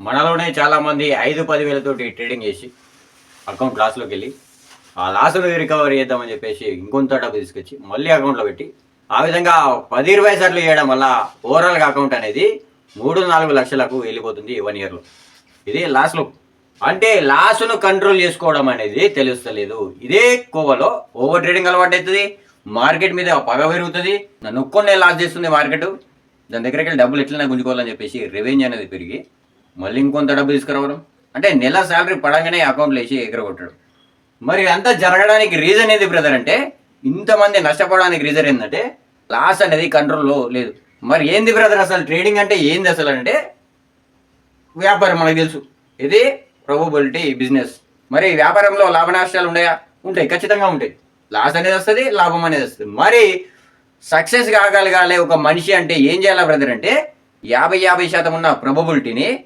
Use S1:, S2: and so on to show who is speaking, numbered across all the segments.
S1: మనలోనే చాలామంది ఐదు పది వేలతోటి ట్రేడింగ్ చేసి అకౌంట్ లాస్లోకి వెళ్ళి ఆ లాస్లో రికవరీ చేద్దామని చెప్పేసి ఇంకొంత డబ్బు తీసుకొచ్చి మళ్ళీ అకౌంట్లో పెట్టి ఆ విధంగా పది ఇరవై సార్లు చేయడం వల్ల ఓవరాల్గా అకౌంట్ అనేది మూడు నాలుగు లక్షలకు వెళ్ళిపోతుంది వన్ ఇయర్లో ఇది లాస్లో అంటే లాస్ను కంట్రోల్ చేసుకోవడం అనేది తెలుస్తలేదు. ఇదే కోవలో ఓవర్ ట్రేడింగ్ అలవాటు అవుతుంది. మార్కెట్ మీద పగ పెరుగుతుంది. నన్ను ఒక్కొన్నే లాస్ చేస్తుంది మార్కెట్ దాని దగ్గరికి వెళ్ళి డబ్బులు ఎట్లైనా గుంజుకోవాలని చెప్పేసి రెవెన్యూ అనేది పెరిగి మళ్ళీ ఇంకొంత డబ్బు తీసుకురావడం? అంటే నెల శాలరీ పడంగానే అకౌంట్లో వేసి ఎగరగొట్టడం. మరి అంతా జరగడానికి రీజన్ ఏది బ్రదర్ అంటే ఇంతమంది నష్టపోవడానికి రీజన్ ఏంటంటే లాస్ అనేది కంట్రోల్లో లేదు. మరి ఏంది బ్రదర్ అసలు ట్రేడింగ్ అంటే ఏంది అసలు అంటే వ్యాపారం మనకు తెలుసు. ఇది ప్రొబబిలిటీ బిజినెస్ మరి వ్యాపారంలో లాభ నష్టాలు ఉన్నాయా? ఉంటాయి ఖచ్చితంగా ఉంటాయి. లాస్ అనేది వస్తుంది లాభం అనేది వస్తుంది. మరి సక్సెస్ కాగలగాలి ఒక మనిషి అంటే ఏం చేయాలి బ్రదర్ అంటే యాభై యాభై శాతం ఉన్న ప్రొబబిలిటీని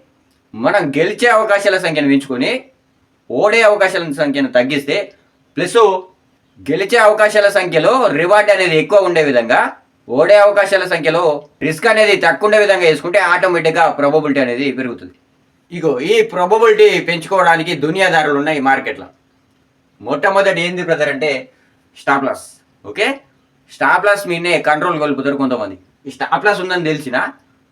S1: మనం గెలిచే అవకాశాల సంఖ్యను పెంచుకొని ఓడే అవకాశాల సంఖ్యను తగ్గిస్తే ప్లస్ గెలిచే అవకాశాల సంఖ్యలో రివార్డ్ అనేది ఎక్కువ ఉండే విధంగా ఓడే అవకాశాల సంఖ్యలో రిస్క్ అనేది తక్కువ ఉండే విధంగా వేసుకుంటే ఆటోమేటిక్గా ప్రాబబిలిటీ అనేది పెరుగుతుంది. ఇగో ఈ ప్రాబబిలిటీ పెంచుకోవడానికి దునియాదారులు ఉన్నాయి మార్కెట్లో. మొట్టమొదటి ఏంది బ్రదర్ అంటే stop loss okay? Stop loss మీనే control కోల్పోతారు కొంతమంది. ఈ స్టాప్ లాస్ ఉందని తెలిసినా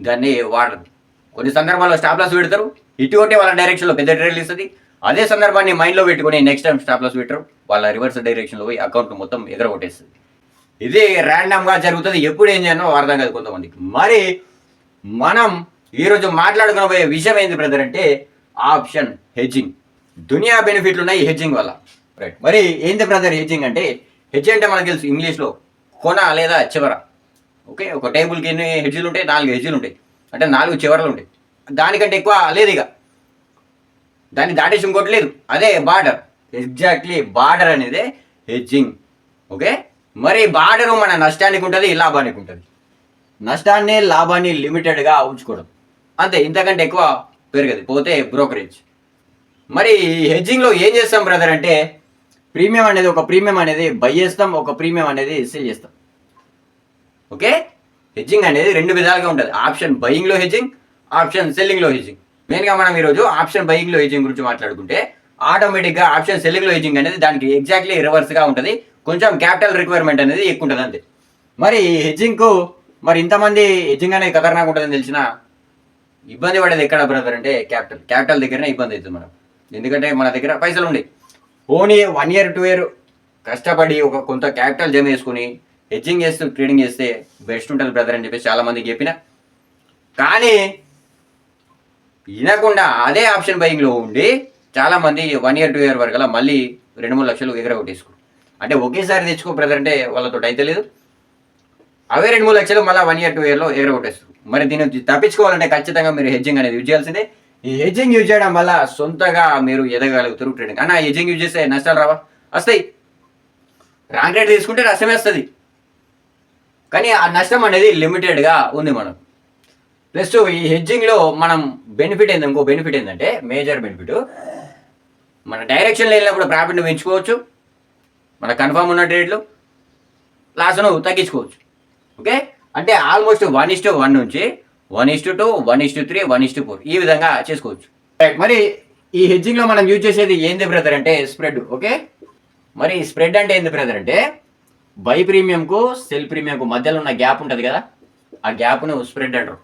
S1: దాన్ని వాడరు కొన్ని సందర్భాల్లో స్టాప్ లాస్ పెడతారు. ఇటు కొట్టే వాళ్ళ డైరెక్షన్లో పెద్ద ట్రేడ్లు ఇస్తుంది. అదే సందర్భాన్ని మైండ్లో పెట్టుకుని నెక్స్ట్ టైం స్టాప్ లాస్ పెట్టరు. వాళ్ళ రివర్స్ డైరెక్షన్లో పోయి అకౌంట్ మొత్తం ఎగరగొట్టేస్తుంది. ఇది ర్యాండమ్గా జరుగుతుంది. ఎప్పుడు ఏం చేయనో అర్థం కాదు కొంతమందికి. మరి మనం ఈరోజు మాట్లాడుకునబోయే విషయం ఏంది బ్రదర్ అంటే ఆప్షన్ హెడ్జింగ్ దునియా బెనిఫిట్లు ఉన్నాయి హెడ్జింగ్ వల్ల. రైట్ మరి ఏంది బ్రదర్ హెడ్జింగ్ అంటే హెడ్జ్ అంటే మనకు తెలుసు ఇంగ్లీష్లో కొన లేదా చివర. ఓకే ఒక టేబుల్కి ఎన్ని హెడ్జీలు ఉంటాయి? నాలుగు హెడ్జీలు ఉంటాయి. అంటే నాలుగు చివరలు ఉంటాయి దానికంటే ఎక్కువ లేదు ఇక. దాన్ని దాటేసి ఇంకోటి లేదు. అదే బార్డర్. ఎగ్జాక్ట్లీ బార్డర్ అనేది హెడ్జింగ్ ఓకే మరి బార్డర్ మన నష్టానికి ఉంటుంది లాభానికి ఉంటుంది. నష్టాన్ని లాభాన్ని లిమిటెడ్గా ఉంచుకోవడం. అంతే ఇంతకంటే ఎక్కువ పెరగదు. పోతే బ్రోకరేజ్. మరి హెడ్జింగ్లో ఏం చేస్తాం బ్రదర్ అంటే ప్రీమియం అనేది ఒక ప్రీమియం అనేది బై చేస్తాం ఒక ప్రీమియం అనేది సెల్ చేస్తాం. ఓకే హెడ్జింగ్ అనేది రెండు విధాలుగా ఉంటుంది. ఆప్షన్ బయింగ్లో హెడ్జింగ్ ఆప్షన్ సెల్లింగ్లో హెడ్జింగ్ మెయిన్గా మనం ఈరోజు ఆప్షన్ బయింగ్లో హెడ్జింగ్ గురించి మాట్లాడుకుంటే ఆటోమేటిక్గా ఆప్షన్ సెల్లింగ్లో హెడ్జింగ్ అనేది దానికి ఎగ్జాక్ట్లీ రివర్స్గా ఉంటుంది. కొంచెం క్యాపిటల్ రిక్వైర్మెంట్ అనేది ఎక్కువ ఉంటుంది అంతే. మరి హెడ్జింగ్కు మరి ఇంతమంది హెడ్జింగ్ అనేది ఖతర్నాక్ ఉంటుందని తెలిసిన ఇబ్బంది పడేది ఎక్కడ బ్రదర్ అంటే క్యాపిటల్ క్యాపిటల్ దగ్గరనే ఇబ్బంది అవుతుంది మనం ఎందుకంటే మన దగ్గర పైసలు ఉండే only one year two year కష్టపడి ఒక కొంత క్యాపిటల్ జమ చేసుకుని హెడ్జింగ్ చేస్తూ ట్రేడింగ్ చేస్తే బెస్ట్ ఉంటుంది బ్రదర్ అని చెప్పేసి చాలా మందికి చెప్పిన. కానీ వినకుండా అదే ఆప్షన్ బయింగ్లో ఉండి చాలా మంది వన్ ఇయర్ టూ ఇయర్ వరకు అలా మళ్ళీ రెండు మూడు లక్షలు ఎగరగొట్టేసుకో. అంటే ఒకేసారి తెచ్చుకో బ్రదర్ అంటే వాళ్ళతో అయితే లేదు అవే రెండు మూడు లక్షలు మళ్ళీ వన్ ఇయర్ టూ ఇయర్లో ఎగరగొట్టేస్తారు మరి దీన్ని తప్పించుకోవాలంటే ఖచ్చితంగా మీరు హెడ్జింగ్ అనేది యూజ్ చేయాల్సిందే. ఈ హెడ్జింగ్ యూజ్ చేయడం వల్ల సొంతగా మీరు ఎదగలుగుతారు ట్రేడింగ్ అన్న హెడ్జింగ్ యూజ్ చేస్తే నష్టాలు రావా? వస్తాయి. రాంగ్ రేట్ తీసుకుంటే నష్టమే వస్తుంది. కానీ ఆ నష్టం అనేది లిమిటెడ్గా ఉంది మనం ప్లస్ ఈ హెడ్జింగ్లో మనం బెనిఫిట్ ఏంది ఇంకో బెనిఫిట్ ఏంటంటే మేజర్ బెనిఫిట్. మన డైరెక్షన్లో వెళ్ళినప్పుడు ప్రాఫిట్ని పెంచుకోవచ్చు. మన కన్ఫామ్ ఉన్న ట్రేడ్లు లాస్ను తగ్గించుకోవచ్చు. ఓకే? అంటే ఆల్మోస్ట్ వన్ ఇస్ వన్ నుంచి one is two one is three one is four ఈ విధంగా చేసుకోవచ్చు. మరి ఈ హెడ్జింగ్లో మనం యూజ్ చేసేది ఏంది బ్రదర్ అంటే స్ప్రెడ్. ఓకే? మరి స్ప్రెడ్ అంటే ఏంది బ్రదర్ అంటే బై ప్రీమియంకు సెల్ ప్రీమియంకు మధ్యలో ఉన్న గ్యాప్ ఉంటుంది కదా ఆ గ్యాప్ను స్ప్రెడ్ అంటారు.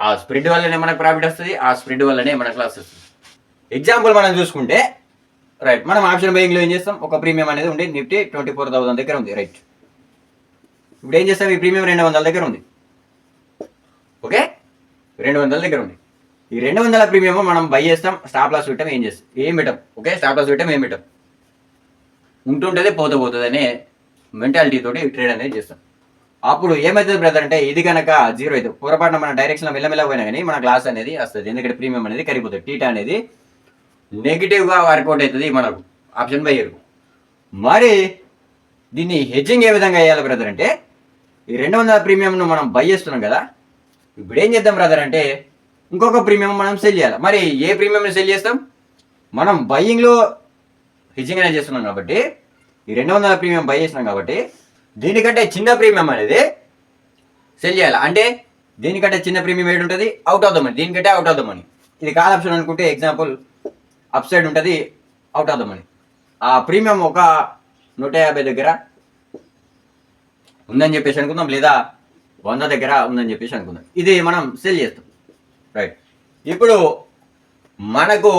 S1: ఆ స్ప్రెడ్ వల్లనే మనకు ప్రాఫిట్ వస్తుంది ఆ స్ప్రెడ్ వల్లనే మనకు లాస్ వస్తుంది. ఎగ్జాంపుల్ మనం చూసుకుంటే రైట్ మనం ఆప్షన్ బయింగ్లో ఏం చేస్తాం? ఒక ప్రీమియం అనేది ఉండే నిఫ్టీ ట్వంటీ ఫోర్ థౌసండ్ దగ్గర ఉంది రైట్ ఇప్పుడు ఏం చేస్తాం? ఈ ప్రీమియం రెండు వందల దగ్గర ఉంది. ఓకే? రెండు వందల దగ్గర ఉంది. ఈ రెండు వందల ప్రీమియం మనం బై చేస్తాం స్టాప్ లాస్ పెట్టాం ఏం చేస్తాం? ఏం పెట్టాం? ఓకే? స్టాప్ లాస్ పెట్టాం ఏం పెట్టాం? ఉంటుంటుంది పోతే పోతుంది అనే మెంటాలిటీ తోటి ట్రేడ్ అనేది చేస్తాం. అప్పుడు ఏమవుతుంది బ్రదర్ అంటే ఇది కనుక జీరో అవుతుంది పొరపాటున మన డైరెక్షన్లో మెల్లమెల్ల పోయినా కానీ మన క్లాస్ అనేది వస్తుంది. ఎందుకంటే ప్రీమియం అనేది కరిగిపోతుంది. టీటా అనేది నెగిటివ్గా వర్కౌట్ అవుతుంది మనకు. ఆప్షన్ బై మరి దీన్ని హెడ్జింగ్ ఏ విధంగా వేయాలి బ్రదర్ అంటే ఈ రెండు వందల ప్రీమియంను మనం బై చేస్తున్నాం కదా ఇప్పుడు ఏం చేద్దాం బ్రదర్ అంటే ఇంకొక ప్రీమియం మనం సెల్ చేయాలి. మరి ఏ ప్రీమియంని సెల్ చేస్తాం? మనం బయ్యింగ్లో హెడ్జింగ్ అనేది చేస్తున్నాం కాబట్టి ఈ రెండు వందల ప్రీమియం బై చేసినాం కాబట్టి దీనికంటే చిన్న ప్రీమియం అనేది సెల్ చేయాలి. అంటే దీనికంటే చిన్న ప్రీమియం ఏడు ఉంటుంది? అవుట్ ఆఫ్ ద మనీ దీనికంటే అవుట్ ఆఫ్ ద మనీ ఇది కాల్ ఆప్షన్ అనుకుంటే ఎగ్జాంపుల్ అప్ సైడ్ ఉంటుంది అవుట్ ఆఫ్ ద మనీ ఆ ప్రీమియం ఒక నూట యాభై దగ్గర ఉందని చెప్పేసి అనుకుందాం లేదా వంద దగ్గర ఉందని చెప్పేసి అనుకుందాం. ఇది మనం సెల్ చేస్తాం. రైట్ ఇప్పుడు మనకు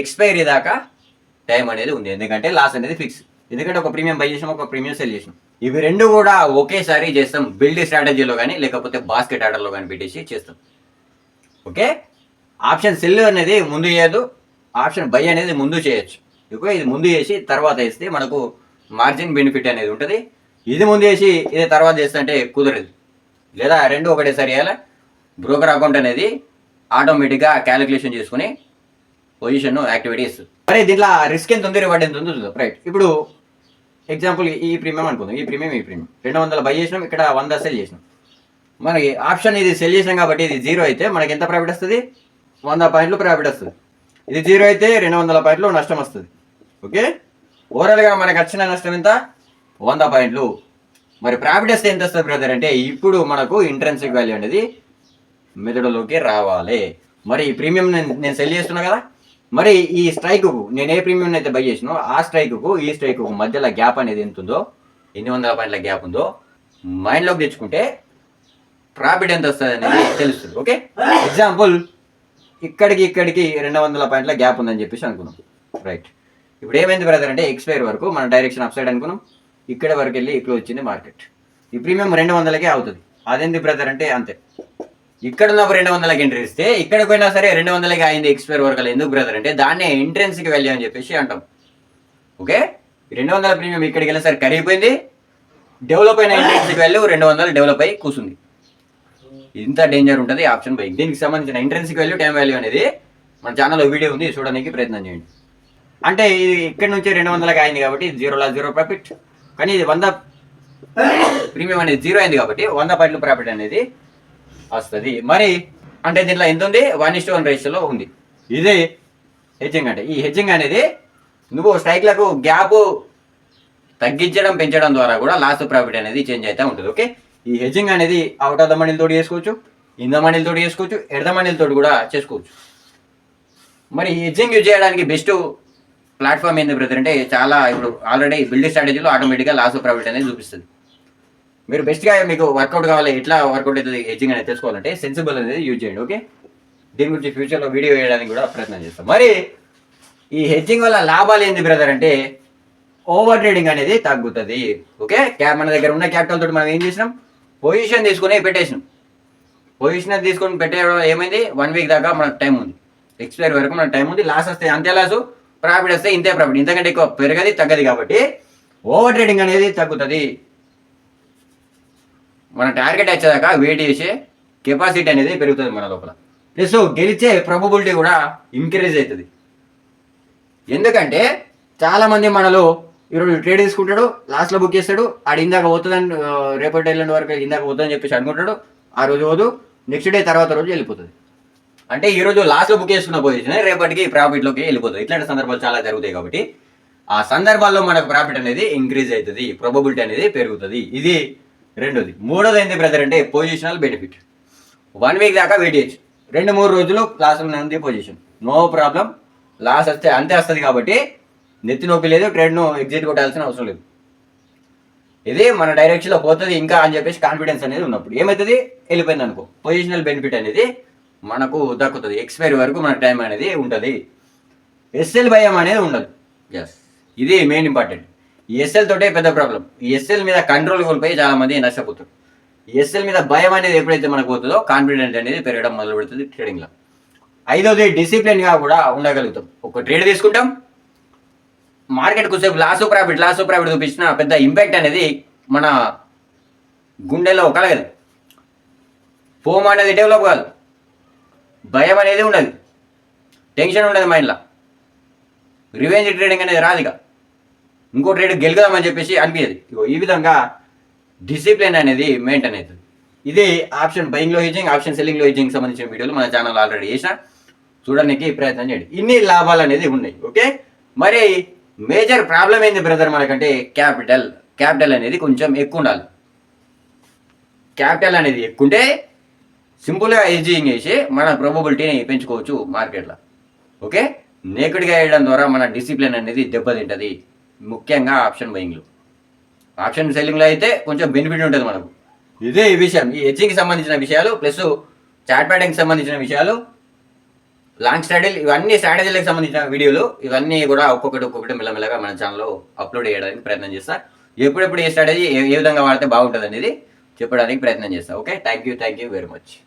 S1: ఎక్స్పైరీ దాకా టైం అనేది ఉంది. ఎందుకంటే లాస్ అనేది ఫిక్స్ ఎందుకంటే ఒక ప్రీమియం బై చేసాం ఒక ప్రీమియం సెల్ చేసాం. ఇవి రెండు కూడా ఒకేసారి చేస్తాం బిల్డ్ స్ట్రాటజీలో కానీ లేకపోతే బాస్కెట్ ఆర్డర్లో కానీ పెట్టేసి చేస్తాం. ఓకే? ఆప్షన్ సెల్ అనేది ముందు చేయదు ఆప్షన్ బై అనేది ముందు చేయొచ్చు. ఓకే? ఇది ముందు చేసి తర్వాత వేస్తే మనకు మార్జిన్ బెనిఫిట్ అనేది ఉంటుంది. ఇది ముందు చేసి ఇది తర్వాత చేస్తే అంటే కుదరదు. లేదా రెండు ఒకటేసారి చేయాలి? బ్రోకర్ అకౌంట్ అనేది ఆటోమేటిక్గా క్యాలిక్యులేషన్ చేసుకుని పొజిషన్ యాక్టివిటీ ఇస్తుంది మరి దీంట్లో రిస్క్ ఎంత ఉంది రివార్డ్ ఎంత ఉంది రైట్ ఇప్పుడు ఎగ్జాంపుల్ ఈ ప్రీమియం అనుకుందాం. ఈ ప్రీమియం ఈ ప్రీమియం రెండు వందల బై చేసినాం ఇక్కడ వంద సెల్ చేసినాం. మనకి ఆప్షన్ ఇది సెల్ చేసినాం కాబట్టి ఇది జీరో అయితే మనకి ఎంత ప్రాఫిట్ వస్తుంది? వంద పాయింట్లు ప్రాఫిట్ వస్తుంది. ఇది జీరో అయితే రెండు వందల పాయింట్లు నష్టం వస్తుంది. ఓకే ఓవరాల్గా మనకు వచ్చిన నష్టం ఎంత? వంద పాయింట్లు మరి ప్రాఫిట్ వస్తే ఎంత వస్తుంది బ్రదర్ అంటే ఇప్పుడు మనకు ఇంట్రెన్సిక్ వాల్యూ అనేది మెథడ్లోకి రావాలి. మరి ఈ ప్రీమియం నేను నేను సెల్ చేస్తున్నా కదా? మరి ఈ స్ట్రైక్కు నేను ఏ ప్రీమియం అయితే బై చేసినో ఆ స్ట్రైక్కు ఈ స్ట్రైక్కు మధ్యలో గ్యాప్ అనేది ఎంత ఉందో ఎన్ని వందల పాయింట్ల గ్యాప్ ఉందో మైండ్లోకి తెచ్చుకుంటే ప్రాఫిట్ ఎంత వస్తుంది అనేది తెలుస్తుంది ఓకే ఎగ్జాంపుల్ ఇక్కడికి ఇక్కడికి రెండు వందల పాయింట్ల గ్యాప్ ఉందని చెప్పేసి అనుకున్నాం. రైట్ ఇప్పుడు ఏమైంది బ్రదర్ అంటే ఎక్స్పైర్ వరకు మన డైరెక్షన్ అప్ సైడ్ అనుకున్నాం. ఇక్కడ వరకు వెళ్ళి ఇక్కడ వచ్చింది మార్కెట్ ఈ ప్రీమియం రెండు వందలకే అవుతుంది. అదేంది బ్రదర్ అంటే అంతే. ఇక్కడ ఉన్నప్పుడు రెండు వందలకి ఎంట్రీ ఇస్తే ఇక్కడ పోయినా సరే రెండు వందలకి అయింది ఎక్స్పైర్ వరకు ఎందుకు బ్రదర్ అంటే దాన్నే ఎంట్రెన్స్కి వెళ్ళి అని చెప్పేసి అంటాం. ఓకే రెండు వందల ప్రీమియం ఇక్కడికి వెళ్ళిన సరే కరిగిపోయింది. డెవలప్ అయిన ఎంట్రెన్స్కి వెళ్ళి రెండు వందలు డెవలప్ అయ్యి కూర్చుంది ఇంత డేంజర్ ఉంటుంది ఆప్షన్ బై దీనికి సంబంధించిన ఎంట్రెన్స్కి వాల్యూ టైం వాల్యూ అనేది మన ఛానల్లో వీడియో ఉంది చూడడానికి ప్రయత్నం చేయండి. అంటే ఇది ఇక్కడ నుంచి రెండు వందలకి అయింది కాబట్టి జీరో లా జీరో ప్రాఫిట్ కానీ ఇది వంద ప్రీమియం అనేది జీరో అయింది కాబట్టి వంద పాయింట్లు ప్రాఫిట్ అనేది వస్తుంది. మరి అంటే దీంట్లో ఎంత ఉంది వన్ ఇస్ వన్ రేషియోలో ఉంది. ఇది హెడ్జింగ్ అంటే. ఈ హెడ్జింగ్ అనేది నువ్వు స్ట్రైక్లకు గ్యాప్ తగ్గించడం పెంచడం ద్వారా కూడా లాస్ట్ ప్రాఫిట్ అనేది చేంజ్ అయితే ఉంటుంది. ఓకే ఈ హెడ్జింగ్ అనేది అవుట్ ఆఫ్ ద మనీలతో చేసుకోవచ్చు ఇంద ద మనీలతో చేసుకోవచ్చు ఎడ్ మనీలతో కూడా చేసుకోవచ్చు. మరి హెడ్జింగ్ యూజ్ చేయడానికి బెస్ట్ ప్లాట్ఫామ్ ఏంది బ్రదర్ అంటే చాలా ఇప్పుడు ఆల్రెడీ బిల్డింగ్ స్ట్రాటజీలో ఆటోమేటిక్గా లాస్ ప్రాఫిట్ అనేది చూపిస్తుంది. మీరు బెస్ట్గా మీకు వర్కౌట్ కావాలి ఎట్లా వర్కౌట్ అవుతుంది హెడ్జింగ్ అనేది తెలుసుకోవాలంటే సెన్సిబుల్ అనేది యూజ్ చేయండి ఓకే దీని గురించి ఫ్యూచర్లో వీడియో వేయడానికి కూడా ప్రయత్నం చేస్తాం. మరి ఈ హెడ్జింగ్ వల్ల లాభాలు ఏంది బ్రదర్ అంటే ఓవర్ ట్రేడింగ్ అనేది తగ్గుతుంది ఓకే క్యా మన దగ్గర ఉన్న క్యాపిటల్ తోటి మనం ఏం చేసినాం? పొజిషన్ తీసుకుని పెట్టేసినాం. పొజిషన్ తీసుకొని పెట్టేయడం ఏమైంది? వన్ వీక్ దాకా మనకు టైం ఉంది. ఎక్స్పైర్ వరకు మనకు టైం ఉంది. లాస్ వస్తే అంతే లాసు ప్రాఫిట్ వస్తే ఇంతే ప్రాఫిట్ ఇంతకంటే ఎక్కువ పెరగది తగ్గది కాబట్టి ఓవర్ ట్రేడింగ్ అనేది తగ్గుతుంది. మన టార్గెట్ వచ్చేదాకా వెయిట్ చేసే కెపాసిటీ అనేది పెరుగుతుంది మన లోపల. ప్లస్ గెలిచే ప్రాబబిలిటీ కూడా ఇంక్రీజ్ అవుతుంది. ఎందుకంటే చాలామంది మనలో ఈరోజు ట్రేడ్ తీసుకుంటాడు లాస్ట్లో బుక్ చేస్తాడు ఆడు ఇందాక పోతుందని రేపటి ఎల్లుండి వరకు ఇందాక పోతుందని చెప్పేసి అనుకుంటాడు ఆ రోజు పోదు నెక్స్ట్ డే తర్వాత రోజు వెళ్ళిపోతుంది. అంటే ఈరోజు లాస్ట్లో బుక్ చేసుకున్న పొజిషన్ రేపటికి ప్రాఫిట్లోకి వెళ్ళిపోతుంది. ఇట్లాంటి సందర్భాలు చాలా జరుగుతాయి కాబట్టి ఆ సందర్భాల్లో మనకు ప్రాఫిట్ అనేది ఇంక్రీజ్ అవుతుంది ప్రాబబిలిటీ అనేది పెరుగుతుంది. ఇది రెండోది మూడోది ఏంటి బ్రదర్ అంటే పొజిషనల్ బెనిఫిట్ వన్ వీక్ దాకా వెయిట్ చేయొచ్చు. రెండు మూడు రోజులు లాస్ ఉంది పొజిషన్ నో ప్రాబ్లం లాస్ వస్తే అంతే వస్తుంది కాబట్టి నెత్తి నొప్పి లేదు ట్రేడ్ను ఎగ్జిట్ కొట్టాల్సిన అవసరం లేదు. ఇది మన డైరెక్షన్లో పోతుంది ఇంకా అని చెప్పేసి కాన్ఫిడెన్స్ అనేది ఉన్నప్పుడు. ఏమవుతుంది వెళ్ళిపోయింది అనుకో. పొజిషనల్ బెనిఫిట్ అనేది మనకు దక్కుతుంది. ఎక్స్పైరీ వరకు మన టైం అనేది ఉంటుంది. ఎస్ఎల్ భయం అనేది ఉండదు. ఎస్ ఇది మెయిన్ ఇంపార్టెంట్ ఎస్ఎల్ తోటే పెద్ద ప్రాబ్లం ఎస్ఎల్ మీద కంట్రోల్ కోల్పోయి చాలా మంది నష్టపోతారు ఎస్ఎల్ మీద భయం అనేది ఎప్పుడైతే మనకు పోతుందో కాన్ఫిడెంట్ అనేది పెరగడం మొదలు పెడుతుంది ట్రేడింగ్లో ఐదోది డిసిప్లిన్గా కూడా ఉండగలుగుతాం. ఒక ట్రేడ్ తీసుకుంటాం. మార్కెట్ కొద్దిసేపు లాస్ ప్రాఫిట్ లాస్ ప్రాఫిట్ చూపించిన పెద్ద ఇంపాక్ట్ అనేది మన గుండెలో కలగదు. ఫోమ్ అనేది డెవలప్ కాదు. భయం అనేది ఉండదు. టెన్షన్ ఉండదు మైండ్లో రివెంజ్ ట్రేడింగ్ అనేది రాదు ఇక. ఇంకోటి ట్రేడ్ గెలుగుదామని చెప్పేసి అనిపించదు ఇగో ఈ విధంగా డిసిప్లిన్ అనేది మెయింటైన్ అవుతుంది. ఇది ఆప్షన్ బయింగ్లో హెజింగ్ ఆప్షన్ సెల్లింగ్లో హెజింగ్ సంబంధించిన వీడియోలు మన ఛానల్ ఆల్రెడీ చేసిన. చూడడానికి ప్రయత్నం చేయండి. ఇన్ని లాభాలు అనేది ఉన్నాయి ఓకే? మరి మేజర్ ప్రాబ్లం ఏంది బ్రదర్ మనకంటే క్యాపిటల్ క్యాపిటల్ అనేది కొంచెం ఎక్కువ ఉండాలి. క్యాపిటల్ అనేది ఎక్కువ ఉంటే సింపుల్గా ఎడ్జింగ్ చేసి మన ప్రొబబిలిటీని పెంచుకోవచ్చు మార్కెట్లో ఓకే? నేకుడిగా వేయడం ద్వారా మన డిసిప్లిన్ అనేది దెబ్బతింటుంది. ముఖ్యంగా ఆప్షన్ బయింగ్లు. ఆప్షన్ సెల్లింగ్లో అయితే కొంచెం బెనిఫిట్ ఉంటుంది మనకు. ఇదే ఈ విషయం. ఈ హెచ్చింగ్కి సంబంధించిన విషయాలు ప్లస్ చాట్ ప్యాటింగ్కి సంబంధించిన విషయాలు లాంగ్ స్ట్రాటజీ ఇవన్నీ స్ట్రాటజీలకు సంబంధించిన వీడియోలు ఇవన్నీ కూడా ఒక్కొక్కటి ఒక్కొక్కటి మెల్లమెల్లగా మన ఛానల్లో అప్లోడ్ చేయడానికి ప్రయత్నం చేస్తా. ఎప్పుడెప్పుడు ఏ స్ట్రాటజీ ఏ విధంగా వాడితే బాగుంటుంది అనేది చెప్పడానికి ప్రయత్నం చేస్తాను okay? Thank you thank you very much.